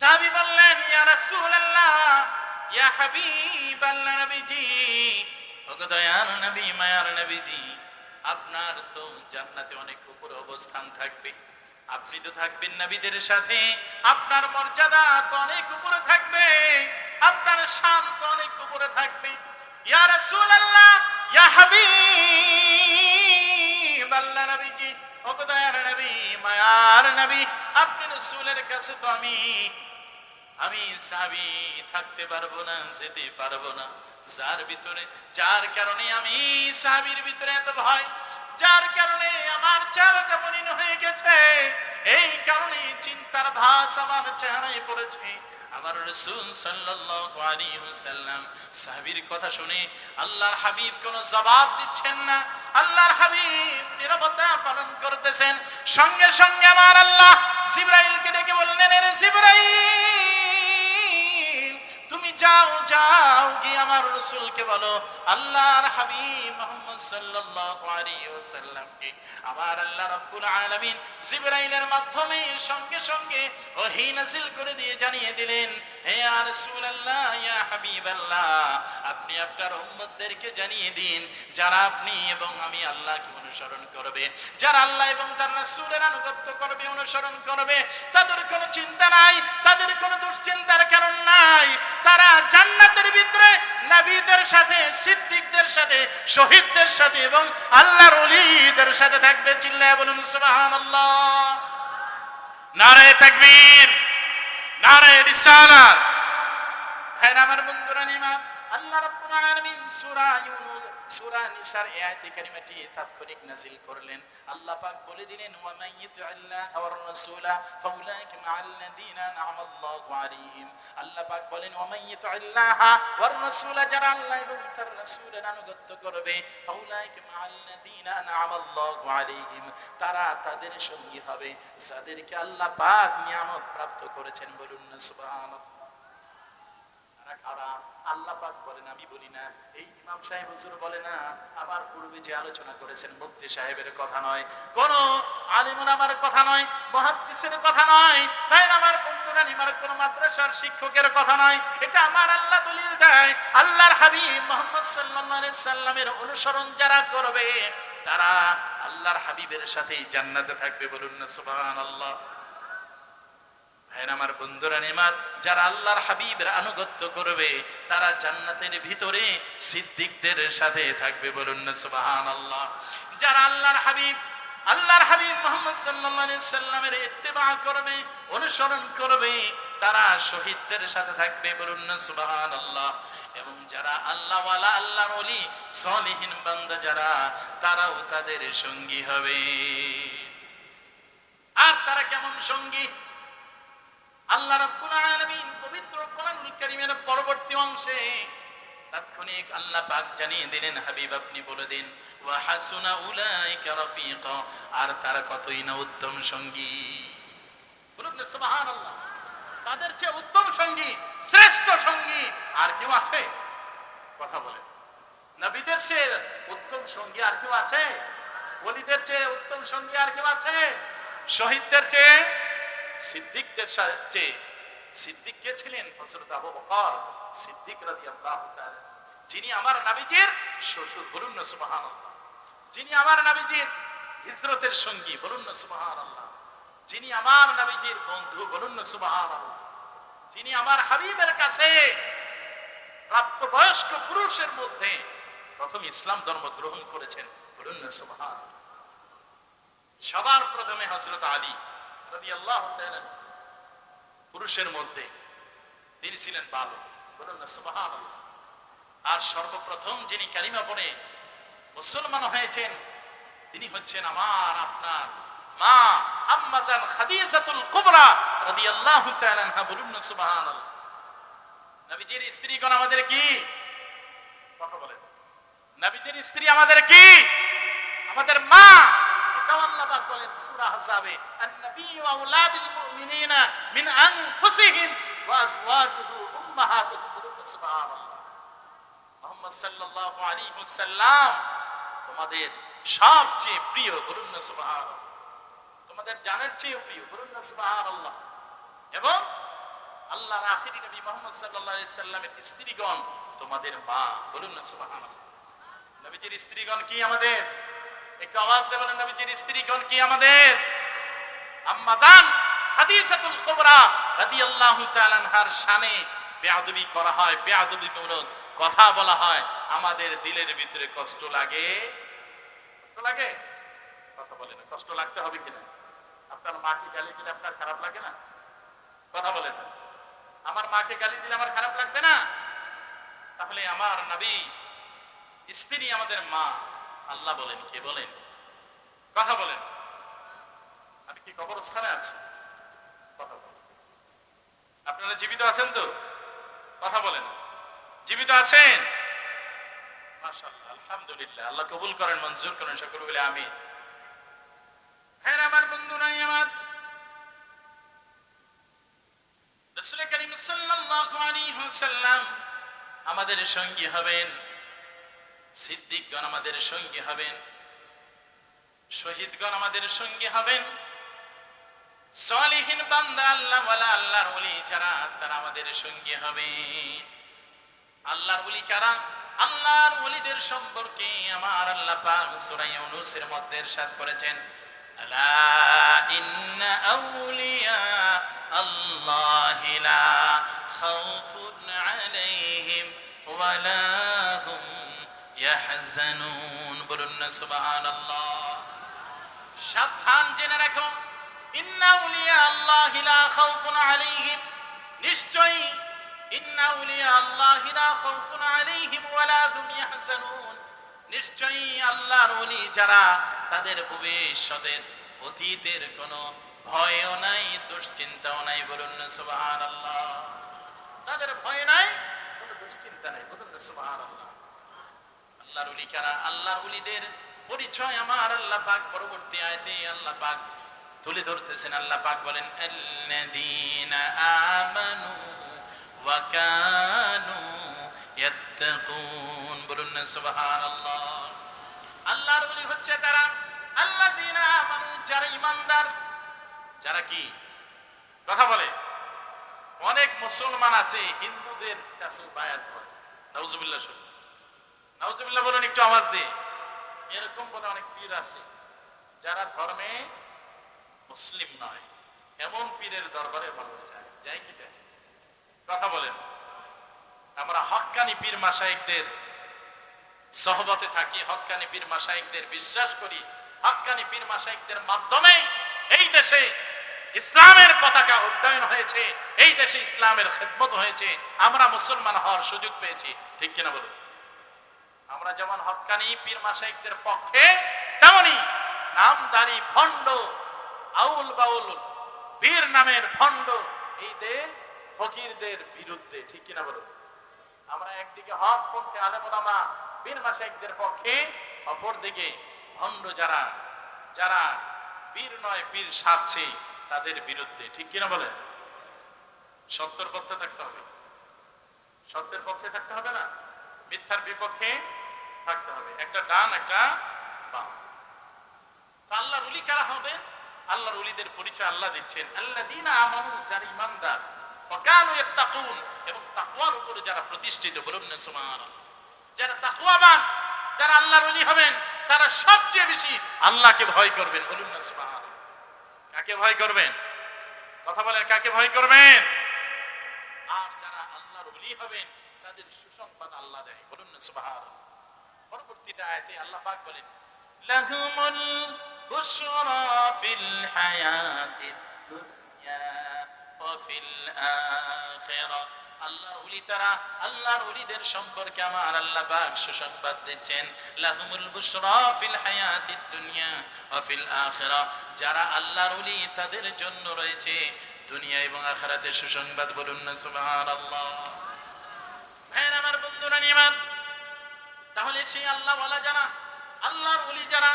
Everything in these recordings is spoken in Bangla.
সাহাবী বললেন, ইয়া রাসূলুল্লাহ, ইয়া হাবিবাল্লাহ নবীজি, ওগো দয়ার নবী, মায়ার নবীজি, আপনার তো জান্নাতে অনেক উপরে অবস্থান থাকবে। আপনি তো থাকবেন নবীদের সাথে, আপনার মর্যাদা তো অনেক উপরে থাকবে, আপনার শান তো অনেক উপরে থাকবে। ইয়া রাসূলুল্লাহ, ইয়া হাবিব আল্লাহ নবীজি, ওগো দয়ার নবী, মায়ার নবী, আপনি রাসূলের কাছে তো আমি আমি সাবি থাকতে পারব না, যেতে পারব না। যার ভিতরে, যার কারণে আমি সাবির ভিতরে এত ভয়, যার কারণে আমার চেহারাটা মলিন হয়ে গেছে, এই কারণে চিন্তার ভাস আমার চেহারায় পড়েছে। আমার রসুল সাল্লাল্লাহু আলাইহি ওয়াসাল্লাম সাহাবীর কথা শুনে আল্লাহর হাবিব কোনো জবাব দিচ্ছেন না, আল্লাহর হাবিব নিরবতা পালন করতেছেন। সঙ্গে সঙ্গে আমার আল্লাহ জিব্রাইলকে ডেকে বললেন রে জিব্রাইল! যাও যাও, গিয়ে আমার রসুলকে বলো, আল্লাহর হাবিব মোহাম্মদ সাল্লাল্লাহু আলাইহি ওয়াসাল্লামকে আমার আল্লাহ রাব্বুল আলামিন জিবরাইলের মাধ্যমে সঙ্গে সঙ্গে ওহী নাযিল করে দিয়ে জানিয়ে দিলেন, হে আর রাসূলুল্লাহ, ইয়া হাবিবাল্লাহ আপনি আপনার উম্মতদেরকে জানিয়ে দিন, যারা আপনি এবং আমি আল্লাহকে অনুসরণ করবে। যারা আল্লাহ এবং তার রাসূলের আনুগত্য করবে, অনুসরণ করবে, তাদের কোনো চিন্তা নাই, তাদের কোনো দুশ্চিন্তার কারণ নাই। তারা জান্নাতের ভিতরে নবীদের সাথে, সিদ্দিকদের সাথে, শহীদদের সাথে এবং আল্লাহর ওলিদের সাথে থাকবে, চিল্লায় বলুন, সুবহানাল্লাহ। নারায়ে তাকবীর, নারায়ে রিসালাত। ভাইরা, আমার বন্ধুরা, নিমা আল্লাহ রাব্বুল আলামিন সূরা ইউনুস, সূরা নিসার এই কারিমাটি তাৎক্ষণিক নাযিল করলেন। আল্লাহ পাক বলে দিলেন ওয়া মান ইউতি'আল্লাহ ওয়ার রাসূলা ফাউলাইকা মা'আল্লাযীনা আন'আমা আল্লাহু আলাইহিম। আল্লাহ পাক বলেন ওয়া মান ইউতি'আল্লাহ ওয়ার রাসূলা, যারা আল্লাহ এবং তার রাসূলের আনুগত্য করবে, ফাউলাইকা মা'আল্লাযীনা আন'আমা আল্লাহু আলাইহিম। তারা তাদের সঙ্গী হবে। যাদেরকে আল্লাহ পাক নিয়ামত প্রাপ্ত করেছেন বলুন না, সুবহানাল্লাহ। শিক্ষকের কথা নয়, এটা আমার আল্লাহ দলিল দেয়। আল্লাহর হাবিব মোহাম্মদ সাল্লামের অনুসরণ যারা করবে, তারা আল্লাহর হাবিবের সাথেই জান্নাতে থাকবে বলুন না, সুবহানাল্লাহ। ভাইয়ের আমার বন্ধুরা নেমার যারা আল্লাহর হাবিবের আনুগত্য করবে, তারা জান্নাতের ভিতরে সিদ্দিকদের সাথে থাকবে বলুন না সুবাহান আল্লাহ যারা আল্লাহর হাবিব আল্লাহর হাবিব মোহাম্মদ সাল্লাল্লাহু সাল্লামের ইত্তেবা করবে, অনুসরণ করবে, তারা শহীদদের সাথে থাকবে বলুন না, সুবহানাল্লাহ। এবং যারা আল্লাহ ওয়ালা আল্লাহর ওলি, সলিহীন বান্দা যারা, তারাও তাদের সঙ্গী হবে। আর তারা কেমন সঙ্গী? আল্লাহ রাব্বুল আলামিন পবিত্র কোরআনুল কারীমের পরবর্তী অংশে তাৎক্ষণিক আল্লাহ পাক জানিয়ে দিলেন, হাবিব, আপনি বলে দিন, ওয়া হাসুনা উলাইকা রাফিকা আর তারা কতই না উত্তম সঙ্গী। বলুন সুবহানাল্লাহ। তাদের চেয়ে উত্তম সঙ্গী, শ্রেষ্ঠ সঙ্গী আর কেউ আছে? কথা বলেন। নবীদের চেয়ে উত্তম সঙ্গী আর কেউ আছে? ওলিদের চেয়ে উত্তম সঙ্গী আর কেউ আছে? শহীদদের চেয়ে সিদ্দিকদের চেয়ে সিদ্দিক কে ছিলেন? হযরত আবু বকর সিদ্দিক রাদিয়াল্লাহু তাআলা। যিনি আমার শ্বশুর, বলুন না সুবহানাল্লাহ। যিনি আমার হিজরতের সঙ্গী, বলুন না সুবহানাল্লাহ। যিনি আমার বন্ধু, বলুন না সুবহানাল্লাহ। যিনি আমার হাবিবের কাছে প্রাপ্তবয়স্ক পুরুষের মধ্যে প্রথম ইসলাম ধর্ম গ্রহণ করেছেন, বলুন না সুবহানাল্লাহ। সবার প্রথমে হযরত আলী। পুরুষের মধ্যে তিনি ছিলেন বালক। বলুন না আর সর্বপ্রথম যিনি কালিমা পড়ে মুসলমান হয়েছেন, তিনি হচ্ছেন আমার, আপনার মা আম্মাজান কুবরা রাদিয়াল্লাহু তাআলা আনহা। বলুন সুবহানাল্লাহ। নবীজির আমাদের কি? কথা বলেন। নবীজির স্ত্রী আমাদের কি? আমাদের মা এটাও আল্লাহ পাক বলেন সূরা আহজাবে আন-নবী ওয়া আওলাদুল মুমিনিনা মিন আনফুসিহিম ওয়া আজওয়াজুহু উম্মাহাতুহুম বলুন সুবহানাল্লাহ। মুহাম্মদ সাল্লাল্লাহু আলাইহি ওয়াসাল্লাম, তোমাদের সবচেয়ে প্রিয় বলুন না সুবহানাল্লাহ। তোমাদের জানের চেয়ে প্রিয় বলুন না সুবহানাল্লাহ। এবং আল্লাহর আখিরি নবী মোহাম্মদ সাল্লাল্লাহু আলাইহি সাল্লামের স্ত্রীগণ তোমাদের মা বলুন না সুবহানাল্লাহ। নবীজির স্ত্রীগণ কি আমাদের? একটু আওয়াজ দেবেন নবীজির স্ত্রীগণ কি আমাদের? আম্মা জান, হাদিসাতুল কুবরা রাদিয়াল্লাহু তাআলা আনহার শানে বেয়াদবি করা হয়, বেয়াদবি মূলক কথা বলা হয়। আমাদের দিলের ভিতরে কষ্ট লাগে? কষ্ট লাগে? কথা বলে না, কষ্ট লাগতে হবে কিনা? আপনার মাকে গালি দিলে আপনার খারাপ লাগে না? কথা বলে না। আমার মাকে গালি দিলে আমার খারাপ লাগবে না? তাহলে আমার নবী, স্ত্রী আমাদের মা। আল্লাহ বলেন, কে বলেন? কথা বলেন। আমি কি কবরস্থানে আছি? কথা বলেন। আপনারা জীবিত আছেন তো? কথা বলেন। জীবিত আছেন? আলহামদুলিল্লাহ। আল্লাহ কবুল করেন, মঞ্জুর করেন, সকল বলে আমি হ্যাঁ আমার বন্ধুরা আমার। রাসূল করিম সাল্লাল্লাহু আলাইহি ওয়াসাল্লাম আমাদের সঙ্গী হবেন। সিদ্দিকগণ আমাদের সঙ্গী হবেন। শহীদগণ আমাদের সঙ্গী হবেন। সলিহীন বান্দা আল্লাহ ওয়ালা আল্লাহর ওলি যারা তারা আমাদের সঙ্গী হবে আল্লাহর ওলি কারা? আল্লাহর ওলিদের সম্পর্কে আমার আল্লাহ পাক সূরা ইউনূসের মধ্যে ইরশাদ করেছেন। আলা ইন্না আউলিয়া আল্লাহি লা খাউফুন আলাইহিম ওয়ালা ইয়াহজানুন বলুন না, সুবহানাল্লাহ। সাবধান জেনে রাখো। ইন্না উলিয়া আল্লাহি লা খাউফুন আলাইহিম নিশ্চয়ই ইন্না উলিয়া আল্লাহি লা খাউফুন আলাইহিম ওয়ালা হুম ইয়াহজানুন নিশ্চয়ই আল্লাহর ওলি যারা তাদের ভবিষ্যতের অতীতের কোনো ভয়ও নাই, দুশ্চিন্তাও নাই, বলুন না, সুবহানাল্লাহ। তাদের ভয় নাই, কোনো দুশ্চিন্তা নাই, বলুন না, সুবহানাল্লাহ। আল্লাহর উলি কারা? আল্লাহর উলিদের পরিচয় আমার আল্লাহ পাক। পরবর্তী আয়াতে আল্লাহ পাক তুলে ধরতেছেন। আল্লাহ পাক বলেন, আল্লাযীনা আমানু ওয়া কানু বলুন না, সুবহানাল্লাহ। আল্লাহর ওলি হচ্ছে তারা আল্লাযীনা আমানু, যারা ঈমানদার। যারা কি? কথা বলে। অনেক মুসলমান আছে, হিন্দুদের কাছে বায়াত হয়। নাউজুবিল্লাহ, শুনুন। নাউজুবিল্লাহ বলুন, একটু আওয়াজ দিয়ে এরকম অনেক পীর আছে, যারা ধর্মে মুসলিম নয়, এমন পীরের দরবারে মানুষ যায়। কি যায়? কথা বলেন। আমরা পীর মাসাইকদের সহবতে থাকি হক্কানি পীর মাসাইকদের বিশ্বাস করি। হক্কানি পীর মাসাইকদের মাধ্যমে এই দেশে ইসলামের পতাকা উড্ডয়ন হয়েছে, এই দেশে ইসলামের খেদমত হয়েছে, আমরা মুসলমান হওয়ার সুযোগ পেয়েছি। ঠিক কিনা বলুন? আমরা যেমন হকানি, পীর মাসাইকদের পক্ষে, তেমনি নামদারি ভণ্ড, আউল বাউল পীর নামের ভণ্ড এই দের ফকিরদের বিরুদ্ধে, ঠিক কিনা বলুন আমরা একদিকে হক পন্থে আলেমা পীর মাসাইকদের পক্ষে অপর দিকে ভণ্ড যারা যারা পীর নয়, পীর সাজছে তাদের বিরুদ্ধে, ঠিক কিনা বলেন? সত্যের পক্ষে থাকতে হবে। সত্যের পক্ষে থাকতে হবে না। মিথ্যার বিপক্ষে থাকতে হবে। একটা ডান, একটা বাম। তো আল্লাহর উলি কারা হবে? আল্লাহর উলিদের পরিচয় আল্লাহ দিচ্ছেন। আল্লাহ দিন আমানু ইমানদার ওয়াকানু ইয়াত্তাকুন, এবং তাকওয়ার উপরে যারা প্রতিষ্ঠিত, বলুন না যারা তাকওয়াবান, যারা আল্লাহর উলি হবেন, তারা সবচেয়ে বেশি আল্লাহকে ভয় করবেন, বলুন না কাকে ভয় করবেন? কথা বলেন, কাকে ভয় করবেন? আর যারা আল্লাহর ওলি হবেন, তাদের সুসংবাদ আল্লাহ দেয়, বলুন না, সুবহানাল্লাহ। পরবর্তীতে আয়াতে আল্লাহ পাক বলেন, লাহুমুল বুশরা ফিল হায়াতিদ দুনিয়া ওয়া ফিল আখিরাহ আল্লাহর ওলি তারা, আল্লাহর ওলিদের সম্পর্কে আমার আল্লাহ পাক সুসংবাদ দিচ্ছেন, লাহুমুল বুশরা ফিল হায়াতিদ দুনিয়া ওয়া ফিল আখিরাহ যারা আল্লাহর ওলি তাদের জন্য রয়েছে, দুনিয়া এবং আখিরাতে সুসংবাদ বলুন না, সুবহানাল্লাহ ভাইয়ের আমার বন্ধুরা নিমান তাহলে সেই আল্লাহ বলা যারা, আল্লাহর ওলি যারা,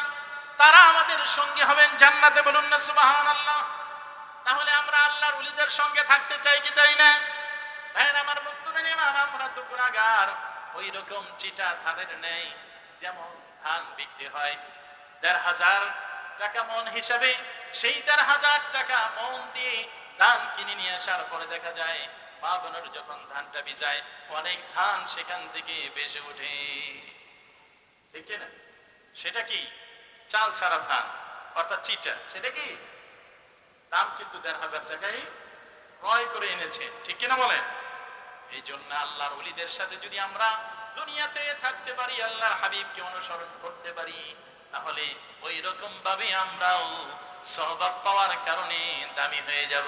তারা আমাদের সঙ্গে হবেন জান্নাতে বলুন না সুবহানাল্লাহ। তাহলে আমরা আল্লাহর উলিদের সঙ্গে থাকতে চাই কি তাই না? ভাইয়ের আমার বন্ধুরা নিমান আমরা তো গুণাগার ওই রকম চিটা ধানের নেই, যেমন ধান বিক্রি হয়। দেড় হাজার টাকা মন হিসাবে, সেই দেড় হাজার টাকা মন দিয়ে ধান কিনে নিয়ে আসার পরে দেখা যায় মা যখন ধানটা ভিজায়, অনেক ধান সেখান থেকে বেসে ওঠে। ঠিক না? সেটা কি? চাল ছাড়া ধান, অর্থাৎ চিটা। সেটা কি? দাম কিন্তু দেড় হাজার টাকায় ক্রয় করে এনেছে। ঠিক কিনা এই জন্য আল্লাহর অলিদের সাথে যদি আমরা দুনিয়াতে থাকতে পারি, আল্লাহর হাবিবকে অনুসরণ করতে পারি, তাহলে ওই রকম ভাবে আমরাও সহবাব পাওয়ার কারণে দামি হয়ে যাব।